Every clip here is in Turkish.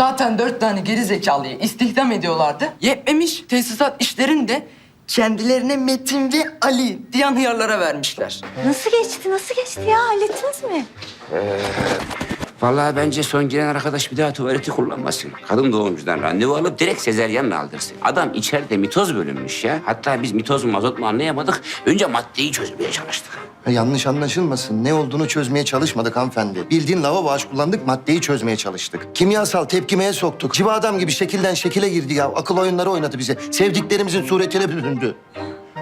Zaten dört tane geri zekalıyı istihdam ediyorlardı. Yetmemiş tesisat işlerini de kendilerine Metin ve Ali diyen hıyarlara vermişler. Nasıl geçti? Nasıl geçti ya? Hallettiniz mi? Vallahi bence son giren arkadaş bir daha tuvaleti kullanmasın. Kadın doğumcudan randevu alıp direkt sezeryanla aldırsın. Adam içeride mitoz bölünmüş ya. Hatta biz mitoz mu mazot mu anlayamadık. Önce maddeyi çözmeye çalıştık. Ha, yanlış anlaşılmasın. Ne olduğunu çözmeye çalışmadık hanımefendi. Bildiğin lavabo aş kullandık, maddeyi çözmeye çalıştık. Kimyasal tepkimeye soktuk. Civa adam gibi şekilden şekile girdi ya. Akıl oyunları oynadı bize. Sevdiklerimizin suretine büründü.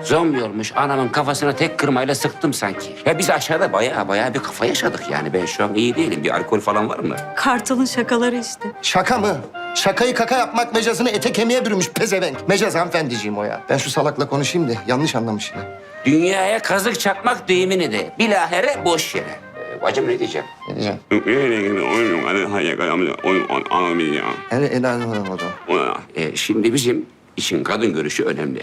Zombi olmuş anamın kafasına tek kırmayla sıktım sanki. Ya biz aşağıda bayağı bayağı bir kafa yaşadık yani. Ben şu an iyi değilim. Bir alkol falan var mı? Kartal'ın şakaları işte. Şaka mı? Şakayı kaka yapmak mecazını ete kemiğe bürümüş pezevenk. Mecaz hanımefendiciğim o ya. Ben şu salakla konuşayım da yanlış anlamış yine. Dünyaya kazık çakmak deyimini de bilahare boş yere. Ee, bacım ne diyeceğim? Ne diyeceğim? Yani el alem olamadı. Ee, şimdi bizim için kadın görüşü önemli.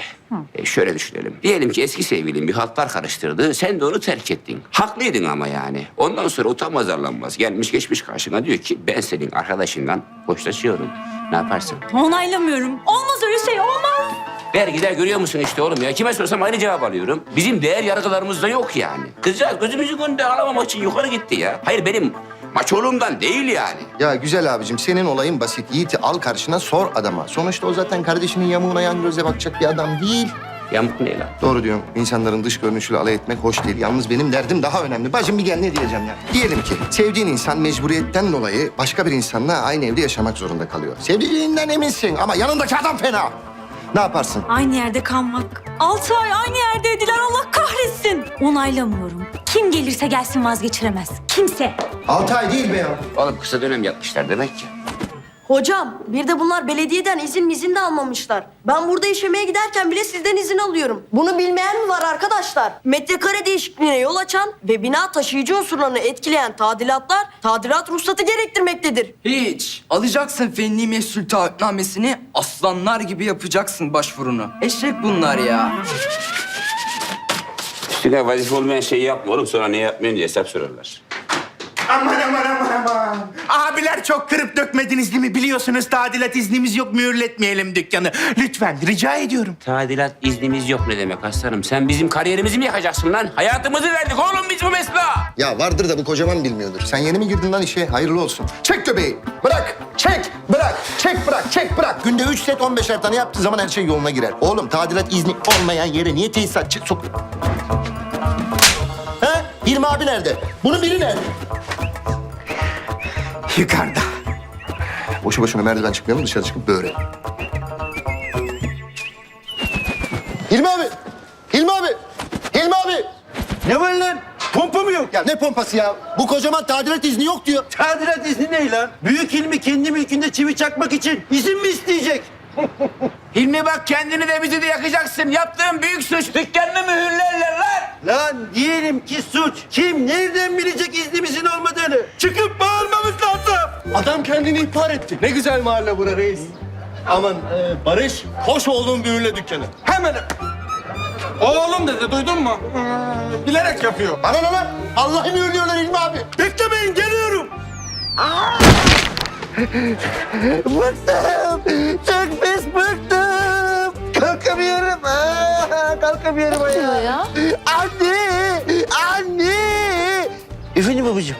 Ee, şöyle düşünelim. Diyelim ki eski sevgilin bir haltlar karıştırdı. Sen de onu terk ettin. Haklıydın ama yani. Ondan sonra utanmaz arlanmaz. Gelmiş geçmiş karşına diyor ki ben senin arkadaşından hoşlaşıyorum. Ne yaparsın? Onaylamıyorum. Olmaz öyle şey olmaz. Vergiler görüyor musun işte oğlum ya? Kime sorsam aynı cevap alıyorum. Bizim değer yargılarımızda yok yani. Kızcağız gözümüzün önünde ağlamamak için yukarı gitti ya. Hayır benim maçoluğumdan değil yani. Ya güzel abicim senin olayın basit. Yiğit'i al karşına sor adama. Sonuçta o zaten kardeşinin yamuğuna yan gözle bakacak bir adam değil. Yamuk ne lan? Doğru diyorum. İnsanların dış görünüşüyle alay etmek hoş değil. Yalnız benim derdim daha önemli. Bacım bir gel ne diyeceğim ya. Diyelim ki sevdiğin insan mecburiyetten dolayı başka bir insanla aynı evde yaşamak zorunda kalıyor. Sevdiğinden eminsin ama yanındaki adam fena. Ne yaparsın? Aynı yerde kalmak. Altı ay aynı yerdeydiler Allah kahretsin. Onaylamıyorum. Kim gelirse gelsin vazgeçiremez. Kimse. Altı ay değil be ya. Oğlum kısa dönem yapmışlar demek ki. Hocam bir de bunlar belediyeden izin mizin de almamışlar. Ben burada işemeye giderken bile sizden izin alıyorum. Bunu bilmeyen mi var arkadaşlar? Metrekare değişikliğine yol açan ve bina taşıyıcı unsurlarını etkileyen tadilatlar tadilat ruhsatı gerektirmektedir. Hiç. Alacaksın fenli mesul taahhütnamesini aslanlar gibi yapacaksın başvurunu. Eşek bunlar ya. Üstüne vazife olmayan şeyi yapma oğlum. Sonra ne yapmıyorsun diye hesap sorarlar. Aman aman aman Abiler çok kırıp dökmediniz değil mi? Biliyorsunuz tadilat iznimiz yok mühürletmeyelim dükkanı. Lütfen rica ediyorum. Tadilat iznimiz yok ne demek aslanım? Sen bizim kariyerimizi mi yakacaksın lan? Hayatımızı verdik oğlum biz bu mesleğe. Ya vardır da bu kocaman bilmiyordur. Sen yeni mi girdin lan işe? Hayırlı olsun. Çek göbeği. Bırak. Çek. Bırak. Çek bırak. Çek bırak. Günde üç set 15'er tane yaptığı zaman her şey yoluna girer. Oğlum tadilat izni olmayan yere niye tesisatçı sok... Ha? Hilmi abi nerede? Bunu biri nerede? Yukarıda. Boşu boşuna merdiven çıkmayalım dışarı çıkıp böyle. Hilmi abi! Hilmi abi! Hilmi abi! Ne var lan? Pompa mı yok? Ya ne pompası ya? Bu kocaman tadilat izni yok diyor. Tadilat izni ne lan? Büyük ilmi kendi mülkünde çivi çakmak için izin mi isteyecek? Hilmi bak kendini de bizi de yakacaksın. Yaptığın büyük suç. Dükkanını mühürlerler lan. Lan diyelim ki suç. Kim nereden bilecek iznimizin olmadığını? Çıkıp bağırmamız. Adam kendini ihbar etti. Ne güzel mahalle bura reis. Aman e, Barış, hoş oğlum büyüle dükkanı. Hemen. Oğlum dedi, duydun mu? Hmm, bilerek yapıyor. Bana ne lan? Allah'ı mühürlüyorlar Hilmi abi. Beklemeyin geliyorum. Bıktım. Çok pis bıktım. Kalkamıyorum. Aa, kalkamıyorum ayağa. ya? Anne! Anne! Efendim babacığım.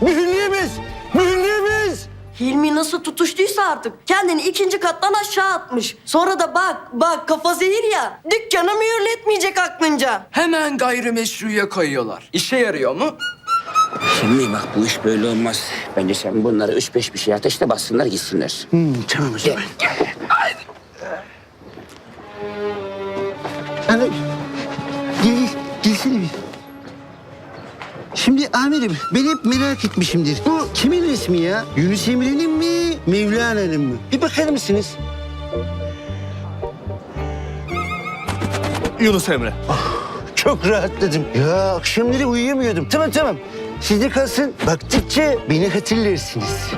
Mekanını mühürleyemez. Mühürleyemez. Hilmi nasıl tutuştuysa artık kendini ikinci kattan aşağı atmış. Sonra da bak bak kafa zehir ya dükkanı mühürletmeyecek aklınca. Hemen gayrimeşruya kayıyorlar. İşe yarıyor mu? Hilmi bak bu iş böyle olmaz. Bence sen bunlara üç beş bir şey ateşle bassınlar gitsinler. Tamam o zaman. Ana, gel, gelsene bir. Şimdi amirim ben hep merak etmişimdir. Bu kimin resmi ya? Yunus Emre'nin mi, Mevlana'nın mı? Bir bakar mısınız? Yunus Emre. Çok rahatladım. Ya akşamları uyuyamıyordum. Tamam tamam. Sizde kalsın. Baktıkça beni hatırlarsınız.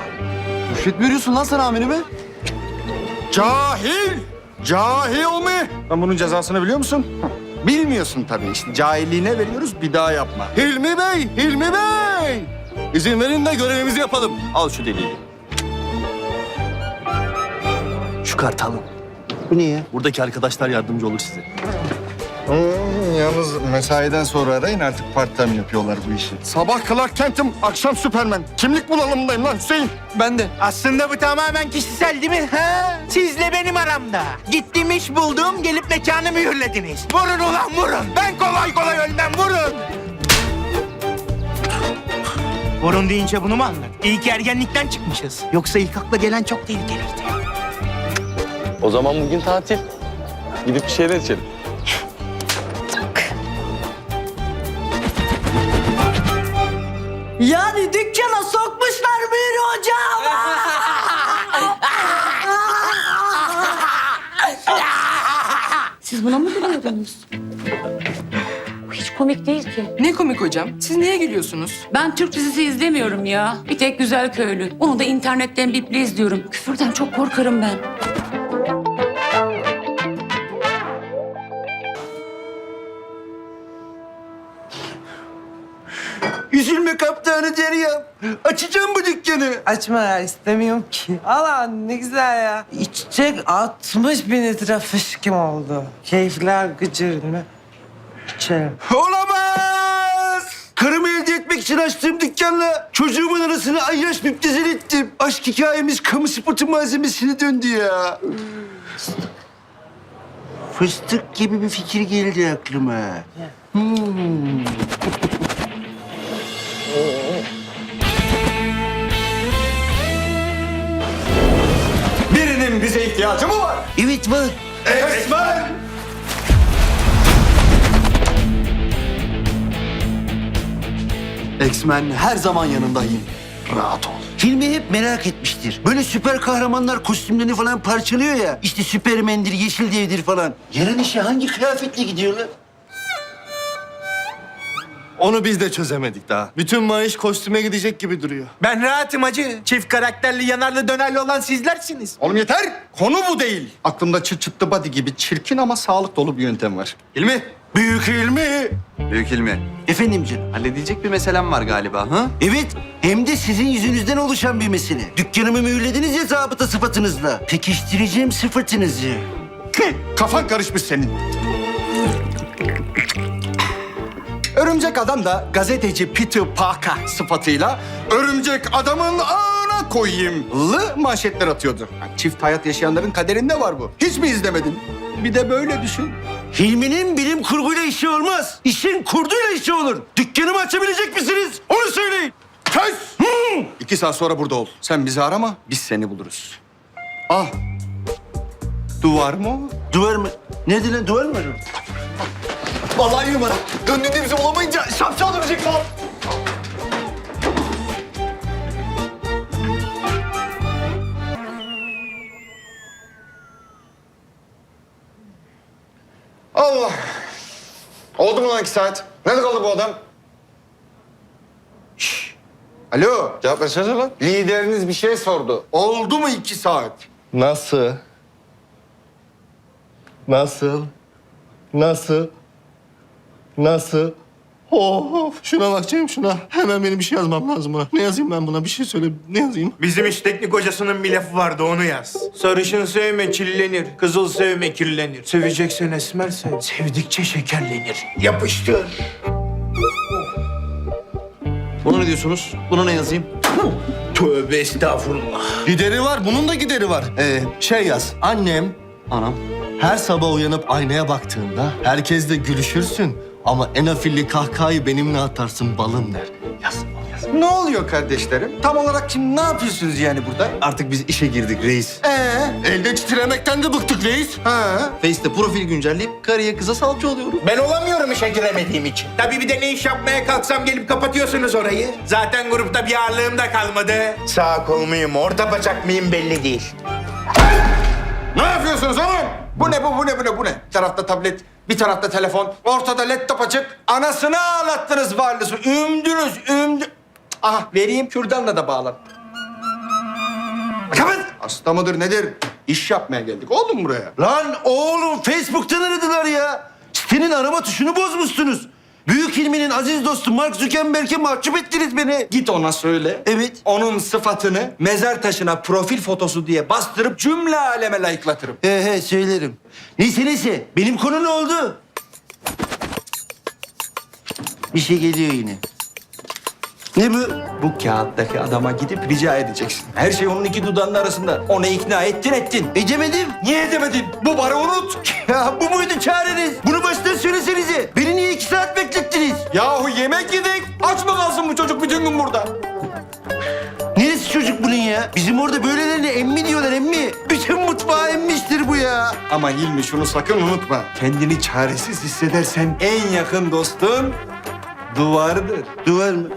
Rüşvet mi veriyorsun lan sen amirime? Cahil! Cahil mi? Ben bunun cezasını biliyor musun? Bilmiyorsun tabii. İşte cahilliğine veriyoruz bir daha yapma. Hilmi Bey! Hilmi Bey! İzin verin de görevimizi yapalım. Al şu deliği. Şu kartalı. Bu niye? Buradaki arkadaşlar yardımcı olur size. Hmm, yalnız mesaiden sonra arayın artık part time yapıyorlar bu işi. Sabah Clark Kent'im, akşam Superman. Kimlik bulalımdayım lan Hüseyin. Ben de. Aslında bu tamamen kişisel değil mi? Ha? Sizle benim aramda. Gittim iş buldum, gelip mekanı mühürlediniz. Vurun ulan vurun. Ben kolay kolay ölmem, vurun. Vurun deyince bunu mu anladın? İyi ki ergenlikten çıkmışız. Yoksa ilk akla gelen çok tehlikeliydi. O zaman bugün tatil. Gidip bir şeyler içelim. Yani dükkana sokmuşlar Mühür hocam. Siz buna mı gülüyordunuz? Bu hiç komik değil ki. Ne komik hocam. Siz niye gülüyorsunuz? Ben Türk dizisi izlemiyorum ya. Bir tek Güzel Köylü. Onu da internetten biple izliyorum. Küfürden çok korkarım ben. Üzülme kaptanı Derya. Açacağım bu dükkanı. Açma ya istemiyorum ki. Alan ne güzel ya. İçecek 60 bin litre fışkım oldu. Keyifler gıcırını içerim. Olamaz! Karımı elde etmek için açtığım dükkanla çocuğumun arasını ayyaş müptezel ettim. Aşk hikayemiz kamu spotu malzemesine döndü ya. Fıstık gibi bir fikir geldi aklıma. Hmm. Bize ihtiyacı mı var? Evet var. Esmer! X-Men her zaman yanındayım. Rahat ol. Hilmi hep merak etmiştir. Böyle süper kahramanlar kostümlerini falan parçalıyor ya. İşte Süpermen'dir, Yeşil Dev'dir falan. Yarın işe hangi kıyafetle gidiyorlar? Onu biz de çözemedik daha. Bütün maaş kostüme gidecek gibi duruyor. Ben rahatım hacı. Çift karakterli, yanarlı dönerli olan sizlersiniz. Oğlum yeter. Konu bu değil. Aklımda çıt çıtlı body gibi çirkin ama sağlık dolu bir yöntem var. İlmi. Büyük Hilmi. Büyük ilmi. Efendim canım. Halledilecek bir meselem var galiba. Ha? Evet, hem de sizin yüzünüzden oluşan bir mesele. Dükkanımı mühürlediniz ya zabıta sıfatınızla. Pekiştireceğim sıfatınızı. Kafan karışmış senin. Örümcek adam da gazeteci Peter Parker sıfatıyla örümcek adamın ağına koyayım lı manşetler atıyordu. Yani çift hayat yaşayanların kaderinde var bu. Hiç mi izlemedin? Bir de böyle düşün. Hilmi'nin bilim kurguyla işi olmaz. İşin kurduyla işi olur. Dükkanımı açabilecek misiniz? Onu söyleyin. Kes! İki saat sonra burada ol. Sen bizi arama, biz seni buluruz. Ah! Duvar mı? Duvar mı? Nerede lan duvar mı? Vallahi numara. Döndüğünde bizi bulamayınca şapşal dönecek falan. Allah! Oldu mu lan iki saat? Nerede kaldı bu adam? Şş! Alo, cevap versene lan. Lideriniz bir şey sordu. Oldu mu iki saat? Nasıl? Nasıl? Nasıl? Nasıl? Of şuna bakacağım şuna. Hemen benim bir şey yazmam lazım buna. Ne yazayım ben buna? Bir şey söyle. Ne yazayım? Bizim iş teknik hocasının bir lafı vardı onu yaz. Sarışın sevme çillenir, kızıl sevme kirlenir. Seveceksen esmer sev, sevdikçe şekerlenir. Yapıştır. Buna ne diyorsunuz? Buna ne yazayım? Tövbe estağfurullah. Gideri var. Bunun da gideri var. Ee, şey yaz. Annem Anam. her sabah uyanıp aynaya baktığında herkesle gülüşürsün. Ama en afilli kahkahayı benimle atarsın balım der. Yaz, onu yaz. Ne oluyor kardeşlerim? Tam olarak şimdi ne yapıyorsunuz yani burada? Artık biz işe girdik reis. Ee? Elde titremekten de bıktık reis. Ha? Face'te profil güncelleyip karıya kıza salça oluyorum. Ben olamıyorum işe giremediğim için. Tabii bir de ne iş yapmaya kalksam gelip kapatıyorsunuz orayı. Zaten grupta bir ağırlığım da kalmadı. Sağ kol muyum, orta bacak mıyım belli değil. Ne yapıyorsunuz oğlum? Bu ne bu, bu ne bu ne bu ne? Bir tarafta tablet, bir tarafta telefon, ortada laptop açık. Anasını ağlattınız varlısı. Ümdünüz, ümdü... Aha vereyim kürdanla da bağlan. Kapat! Hasta mıdır nedir? İş yapmaya geldik oğlum buraya. Lan oğlum Facebook'tan aradılar ya. Sitenin arama tuşunu bozmuşsunuz. Büyük ilminin aziz dostu Mark Zuckerberg'e mahcup ettiniz beni. Git ona söyle. Evet. Onun sıfatını mezar taşına profil fotosu diye bastırıp cümle aleme layıklatırım. He he söylerim. Neyse neyse benim konu ne oldu? Bir şey geliyor yine. Ne bu? Bu kağıttaki adama gidip rica edeceksin. Her şey onun iki dudağının arasında. Onu ikna ettin ettin. Edemedim. Niye edemedin? Bu barı unut. Ya bu muydu çareniz? Bunu yemek yedik. Aç mı kalsın bu çocuk bütün gün burada? Neresi çocuk bunun ya? Bizim orada böylelerine emmi diyorlar emmi. Bütün mutfağı emmiştir bu ya. Ama Hilmi şunu sakın unutma. Kendini çaresiz hissedersen en yakın dostun duvardır. Duvar mı?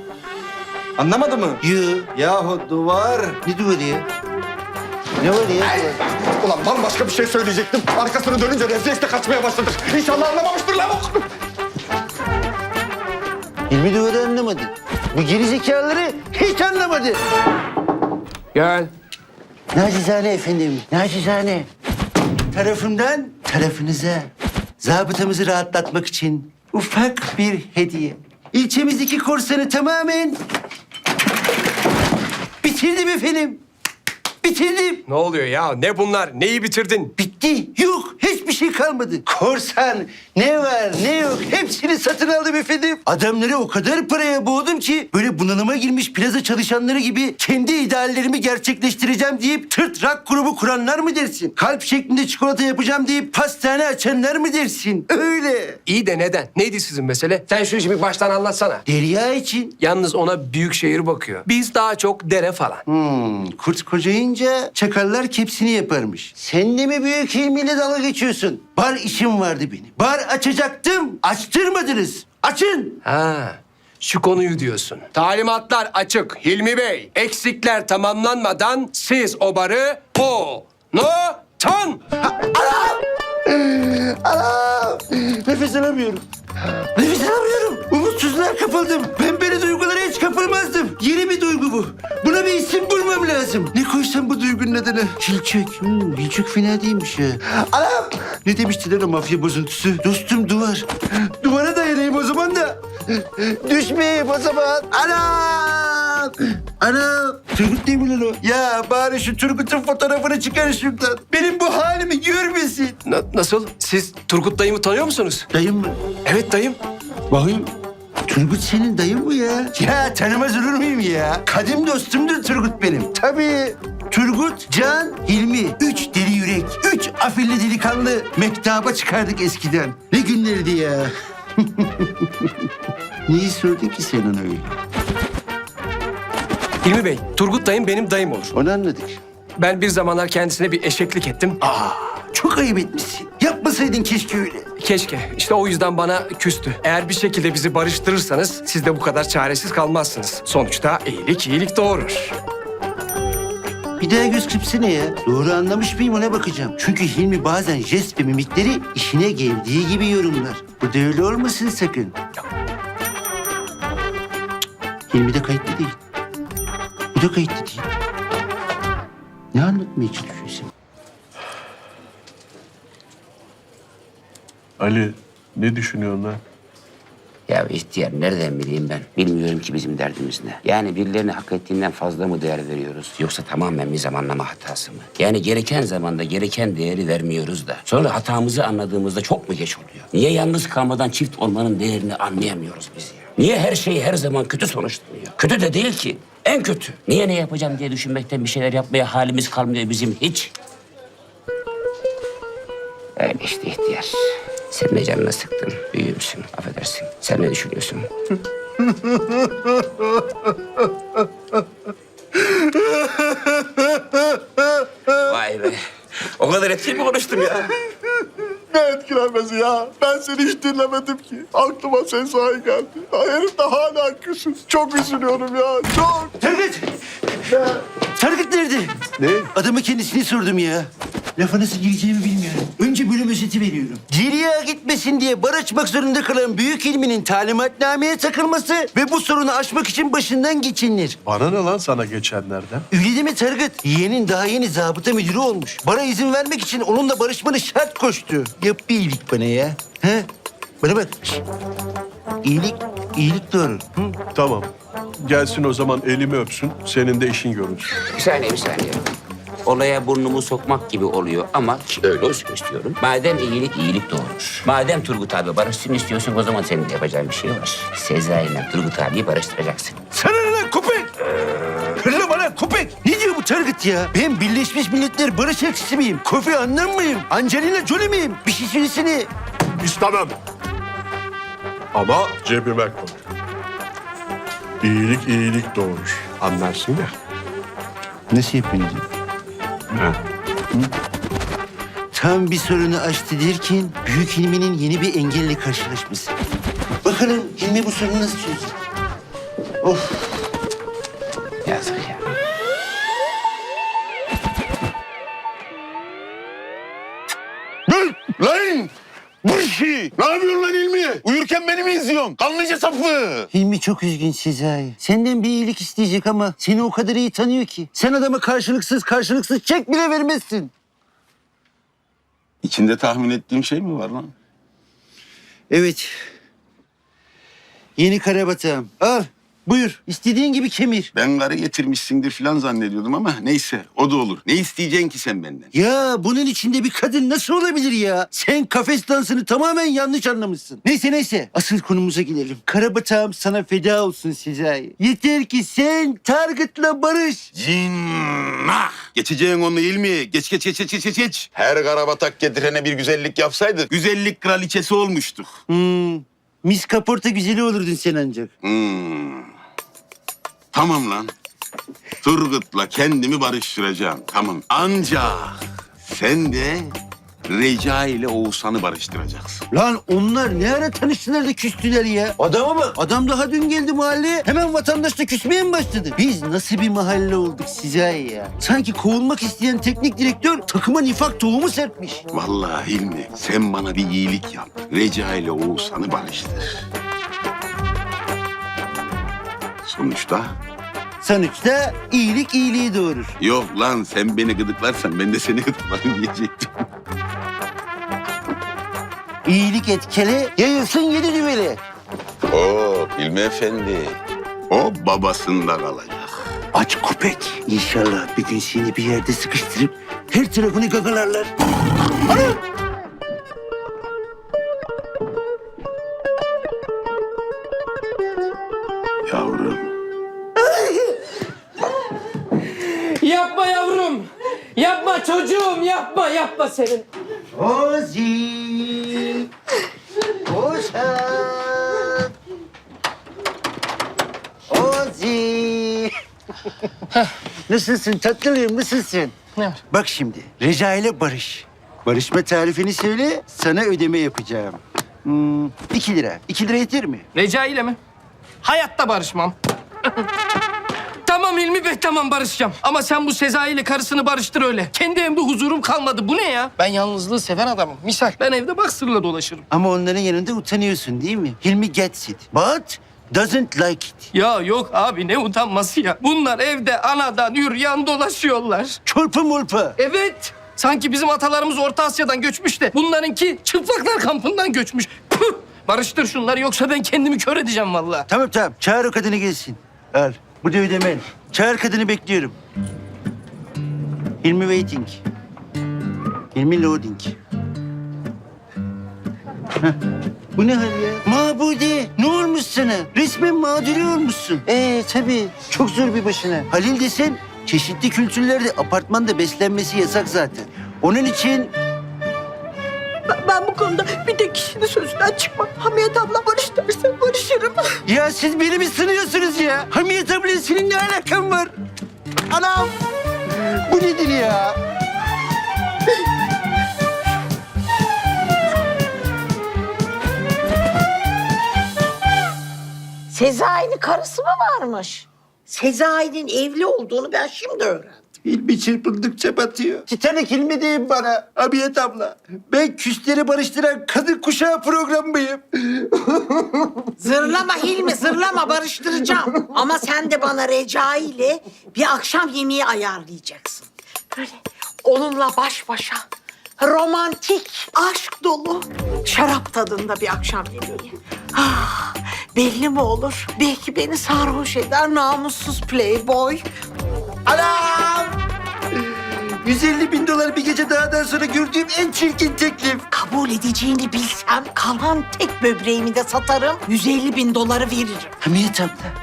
Anlamadın mı? Yo. Yahu duvar. Ne duvarı ya? Ne var ya? Ulan bambaşka bir şey söyleyecektim. Arkasını dönünce refleksle kaçmaya başladık. İnşallah anlamamıştır lavuk. Hilmi duvarı anlamadı. Bu gerizekalıları hiç anlamadı. Gel. Nacizane efendim, nacizane. Tarafımdan tarafınıza zabıtamızı rahatlatmak için ufak bir hediye. İlçemizdeki korsanı tamamen bitirdim efendim. Bitirdim. Ne oluyor ya? Ne bunlar? Neyi bitirdin? Bitti. Yok. Hiçbir şey kalmadı. Korsan ne var ne yok hepsini satın aldım efendim. Adamları o kadar paraya boğdum ki böyle bunalıma girmiş plaza çalışanları gibi kendi ideallerimi gerçekleştireceğim deyip tırt rock grubu kuranlar mı dersin? Kalp şeklinde çikolata yapacağım deyip pastane açanlar mı dersin? Öyle. İyi de neden? Neydi sizin mesele? Sen şu işi bir baştan anlatsana. Derya için. Yalnız ona büyük şehir bakıyor. Biz daha çok dere falan. Hmm, kurt kocayınca çakallar kepsini yaparmış. Sen de mi büyük ilmiyle dalga geçiyorsun? Bar işim vardı benim. Bar açacaktım. Açtırmadınız. Açın. Ha, şu konuyu diyorsun. Talimatlar açık Hilmi Bey. Eksikler tamamlanmadan siz o barı o no tan. Anam! Nefes alamıyorum. Nefes alamıyorum. Umutsuzluğa kapıldım. Ben böyle duygulara hiç kapılmazdım. Yeni bir duygu bu. Buna bir isim bulmam lazım. Ne koysam bu duygunun adını? Hilçek. Hmm, Hilçek fena değilmiş ya. Anam! Ne demiştiler o mafya bozuntusu? Dostum duvar. Duvara dayanayım o zaman da. Düşmeyeyim o zaman. Anam! Anam! Turgut değil mi lan o? Ya bari şu Turgut'un fotoğrafını çıkar şuradan. Benim bu halimi görmesin. Na- nasıl? Siz Turgut dayımı tanıyor musunuz? Dayım mı? Evet dayım. Bakayım. Turgut senin dayın mı ya? Ya tanımaz olur muyum ya? Kadim dostumdur Turgut benim. Tabii. Turgut, Can, Hilmi. Üç deli yürek. Üç afilli delikanlı. Mektaba çıkardık eskiden. Ne günlerdi ya? Niye sordun ki sen ona öyle? Hilmi Bey, Turgut dayım benim dayım olur. Onu anladık. Ben bir zamanlar kendisine bir eşeklik ettim. Aa, çok ayıp etmişsin. Yapmasaydın keşke öyle. Keşke. İşte o yüzden bana küstü. Eğer bir şekilde bizi barıştırırsanız siz de bu kadar çaresiz kalmazsınız. Sonuçta iyilik iyilik doğurur. Bir daha göz kırpsana ya. Doğru anlamış mıyım ona bakacağım. Çünkü Hilmi bazen jest ve mimikleri işine geldiği gibi yorumlar. Bu da öyle olmasın sakın. Hilmi de kayıtlı değil. Bu da kayıtlı değil. Ne anlatmaya çalışıyorsun? Ali ne düşünüyorsun lan? Ya ihtiyar nereden bileyim ben? Bilmiyorum ki bizim derdimiz ne. Yani birilerine hak ettiğinden fazla mı değer veriyoruz? Yoksa tamamen bir zamanlama hatası mı? Yani gereken zamanda gereken değeri vermiyoruz da. Sonra hatamızı anladığımızda çok mu geç oluyor? Niye yalnız kalmadan çift olmanın değerini anlayamıyoruz biz ya? Niye her şey her zaman kötü sonuçlanıyor? Kötü de değil ki. En kötü. Niye ne yapacağım diye düşünmekten bir şeyler yapmaya halimiz kalmıyor bizim hiç. Öyle işte ihtiyar. Sen de canına sıktın. Büyüğümsün. Affedersin. Sen ne düşünüyorsun? Vay be. O kadar etkili mi konuştum ya? Ne etkilenmesi ya? Ben seni hiç dinlemedim ki. Aklıma sen sahi geldi. Herif de hala küsüz. Çok üzülüyorum ya. Çok. Tarık! Tarık nerede? Ne? Adamı kendisini sordum ya. Lafa nasıl gireceğimi bilmiyorum. Önce bölüm özeti veriyorum. Geriye gitmesin diye bar açmak zorunda kalan büyük ilminin talimatnameye takılması ve bu sorunu aşmak için başından geçinilir. Bana ne lan sana geçenlerden? Öyle deme Tarık. Yeğenin daha yeni zabıta müdürü olmuş. Bana izin vermek için onunla barışmanı şart koştu. Yap bir iyilik bana ya. He? Bana bak. Şşt. iyilik, iyilik doğru. Tamam. Gelsin o zaman elimi öpsün. Senin de işin görünsün. Bir saniye bir saniye. Olaya burnumu sokmak gibi oluyor ama ki öyle olsun istiyorum. Madem iyilik iyilik doğurur. Madem Turgut abi barışsın istiyorsun o zaman senin de yapacağın bir şey var. Sezai ile Turgut abiyi barıştıracaksın. Sana ne lan köpek? Hırlama lan köpek. Ne diyor bu Targıt ya? Ben Birleşmiş Milletler Barış Elçisi miyim? Kofi Annan mıyım? Angelina Jolie miyim? Bir şey söylesene. İstemem. Ama cebime koy. İyilik iyilik doğurur. Anlarsın ya. Nasıl yapıyorsun? Tam bir sorunu aştı derken Büyük Hilmi'nin yeni bir engelle karşılaşması. Bakalım Hilmi bu sorunu nasıl çözecek? Of. Yazık ya. Lan! Bu işi! Ne yapıyorsun lan İzliyorsun? Kanlıca sapı! Hilmi çok üzgün Sezai. Senden bir iyilik isteyecek ama seni o kadar iyi tanıyor ki. Sen adama karşılıksız karşılıksız çek bile vermezsin. İçinde tahmin ettiğim şey mi var lan? Evet. Yeni karabatağım. Al. Buyur. İstediğin gibi kemir. Ben karı getirmişsindir falan zannediyordum ama neyse o da olur. Ne isteyeceksin ki sen benden? Ya bunun içinde bir kadın nasıl olabilir ya? Sen kafes dansını tamamen yanlış anlamışsın. Neyse neyse asıl konumuza gelelim. Karabatağım sana feda olsun Sezai. Yeter ki sen Target'la barış. Cinnah! Geçeceğin onu İlmi. Geç geç geç geç geç geç, geç. Her karabatak getirene bir güzellik yapsaydı güzellik kraliçesi olmuştuk. Hmm. Mis kaporta güzeli olurdun sen ancak. Hmm. Tamam lan. Turgut'la kendimi barıştıracağım. Tamam. Ancak sen de Reca ile Oğuzhan'ı barıştıracaksın. Lan onlar ne ara tanıştılar da küstüler ya? Adama bak. Adam daha dün geldi mahalleye. Hemen vatandaşla küsmeye mi başladı? Biz nasıl bir mahalle olduk size ya? Sanki kovulmak isteyen teknik direktör takıma nifak tohumu serpmiş. Vallahi Hilmi sen bana bir iyilik yap. Reca ile Oğuzhan'ı barıştır. Sonuçta Sonuçta iyilik iyiliği doğurur. yok lan sen beni gıdıklarsan ben de seni gıdıklarım diyecektim. İyilik etkili, yayılsın yedi düveli. Oo Hilmi Efendi. O babasında kalacak. Aç köpek. İnşallah bir gün seni bir yerde sıkıştırıp her tarafını gagalarlar. Yavrum. Yapma yavrum. Yapma çocuğum yapma yapma senin. Ozi. Ozan. Ozi. nasılsın tatlılığım nasılsın? Ne var? Bak şimdi Reca ile Barış. Barışma tarifini söyle sana ödeme yapacağım. Hmm, iki lira. İki lira yeter mi? Reca ile mi? Hayatta barışmam. tamam Hilmi Bey tamam barışacağım. Ama sen bu Sezai ile karısını barıştır öyle. Kendi evimde huzurum kalmadı. Bu ne ya? Ben yalnızlığı seven adamım. Misal ben evde baksırla dolaşırım. Ama onların yanında utanıyorsun değil mi? Hilmi gets it. But doesn't like it. Ya yok abi ne utanması ya. Bunlar evde anadan yürüyen dolaşıyorlar. Çorpa molpa. Evet. Sanki bizim atalarımız Orta Asya'dan göçmüş de bunlarınki çıplaklar kampından göçmüş. Püh! Barıştır şunları yoksa ben kendimi kör edeceğim vallahi. Tamam tamam. Çağır o kadını gelsin. Al. Bu da ödemen. Çağır kadını bekliyorum. Hilmi waiting. Hilmi loading. Heh. Bu ne hal ya? Mabude ne olmuş sana? Resmen mağduri olmuşsun. Ee tabii çok zor bir başına. Halil desen çeşitli kültürlerde apartmanda beslenmesi yasak zaten. Onun için Ben, ben bu konuda bir tek kişinin sözünden çıkmam. Hamiyet abla barış derse barışırım. Ya siz beni mi sınıyorsunuz ya? Hamiyet abla senin ne alakan var? Anam! Bu nedir ya? Sezai'nin karısı mı varmış? Sezai'nin evli olduğunu ben şimdi öğrendim. İlmi çırpındıkça batıyor. Titanik ilmi deyin bana Hamiyet abla. Ben küsleri barıştıran kadın kuşağı programıyım. Zırlama Hilmi zırlama barıştıracağım. Ama sen de bana Recai ile bir akşam yemeği ayarlayacaksın. Böyle onunla baş başa romantik, aşk dolu, şarap tadında bir akşam yemeği. Ah, belli mi olur? Belki beni sarhoş eder namussuz playboy. Anam! 150 bin dolar bir gece dağdan sonra gördüğüm en çirkin teklif. Kabul edeceğini bilsem kalan tek böbreğimi de satarım. 150 bin doları veririm. Hamiyet abla,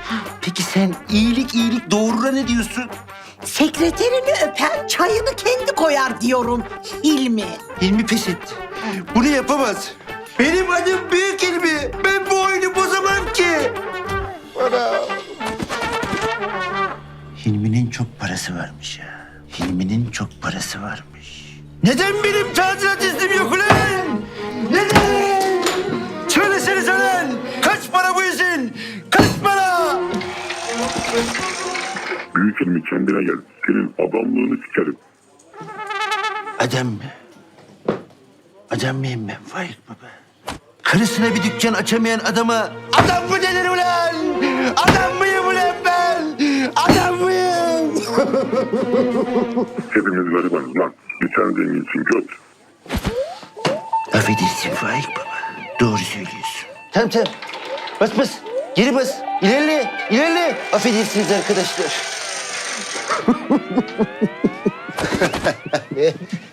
peki sen iyilik iyilik doğruna ne diyorsun? Sekreterini öpen çayını kendi koyar diyorum Hilmi. Hilmi pes etti. Bunu yapamaz. Benim adım Büyük Hilmi. Ben bu oyunu bozamam ki. Ana. Hilmi'nin çok parası varmış ya. Hilmi'nin çok parası varmış. Neden benim tadilat iznim yok ulan? Neden? Söylesenize ulan. Kaç para bu izin? Kaç para? Büyük ilmi kendine gel. Senin adamlığını sikerim. Adam mı? Adam mıyım ben Faik Baba? Karısına bir dükkan açamayan adama adam mı denir ulan? Adam mıyım ulan ben? Adam mıyım? Hepimiz garibanız lan. Bir sen zenginsin göt. Affedersin Faik Baba. Doğru söylüyorsun. Tamam tamam. Bas bas. Geri bas. İlerle. ilerle. Affedersiniz arkadaşlar.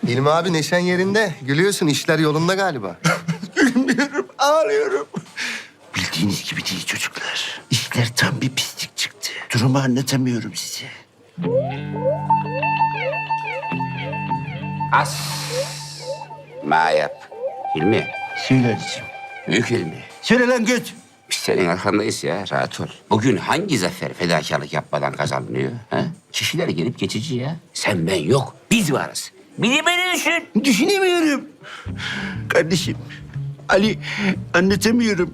İlmi abi neşen yerinde. Gülüyorsun işler yolunda galiba. Gülmüyorum, ağlıyorum. Bildiğiniz gibi değil çocuklar. İşler tam bir pislik. Durumu anlatamıyorum size. As. Ma yap. Hilmi. Söyle Ali'ciğim. Büyük Hilmi. Söyle lan göt. Biz senin arkandayız ya. Rahat ol. Bugün hangi zafer fedakarlık yapmadan kazanılıyor? Ha? Kişiler gelip geçici ya. Sen ben yok. Biz varız. Beni beni düşün. Düşünemiyorum. Kardeşim, Ali anlatamıyorum.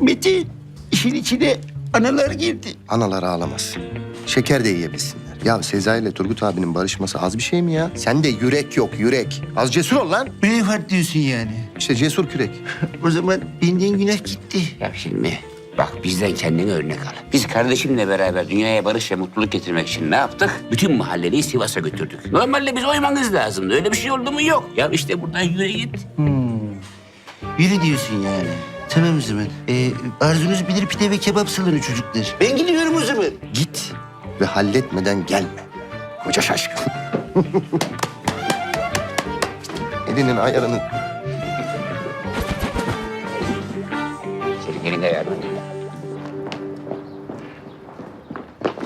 Metin işin içine analar girdi. Analar ağlamasın. Şeker de yiyebilsinler. Ya Sezai ile Turgut abinin barışması az bir şey mi ya? Sen de yürek yok yürek. Az cesur ol lan. Braveheart diyorsun yani. İşte cesur kürek. O zaman benden günah gitti. Ya Hilmi. Bak bizden kendine örnek al. Biz kardeşimle beraber dünyaya barış ve mutluluk getirmek için ne yaptık? Bütün mahalleliyi Sivas'a götürdük. Normalde biz oymanız lazımdı. Öyle bir şey oldu mu? Yok. Ya işte buradan yürü git. Yürü diyorsun yani. Tamam o zaman. Ee, arzunuz bilir pide ve kebap salonu çocuklar. Ben gidiyorum o zaman. Git ve halletmeden gelme. Koca şaşkın. Elinin ayarını Senin elinde yardım.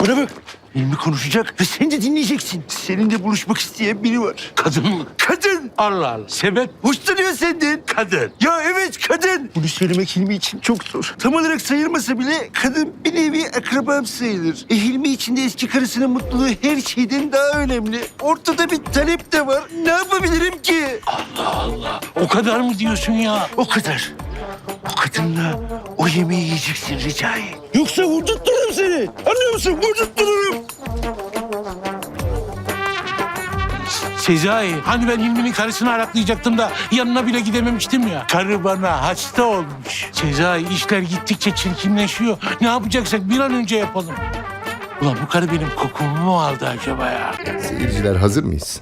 Bana bak. Hilmi konuşacak ve sen de dinleyeceksin. Seninle buluşmak isteyen biri var. Kadın mı? Kadın. Allah Allah. Sebep? Hoşlanıyor senden. Kadın. Ya evet kadın. Bunu söylemek Hilmi için çok zor. Tam olarak sayılmasa bile kadın bir nevi akrabam sayılır. E Hilmi için de eski karısının mutluluğu her şeyden daha önemli. Ortada bir talep de var. Ne yapabilirim ki? O kadar mı diyorsun ya? O kadar. O kadınla o yemeği yiyeceksin Recai. Yoksa vurdurttururum seni. Anlıyor musun? Vurdurttururum. Sezai, hani ben Hilmi'nin karısını araklayacaktım da yanına bile gidememiştim ya. Karı bana hasta olmuş. Sezai, işler gittikçe çirkinleşiyor. Ne yapacaksak bir an önce yapalım. Ulan bu karı benim kokumu mu aldı acaba ya? Seyirciler hazır mıyız?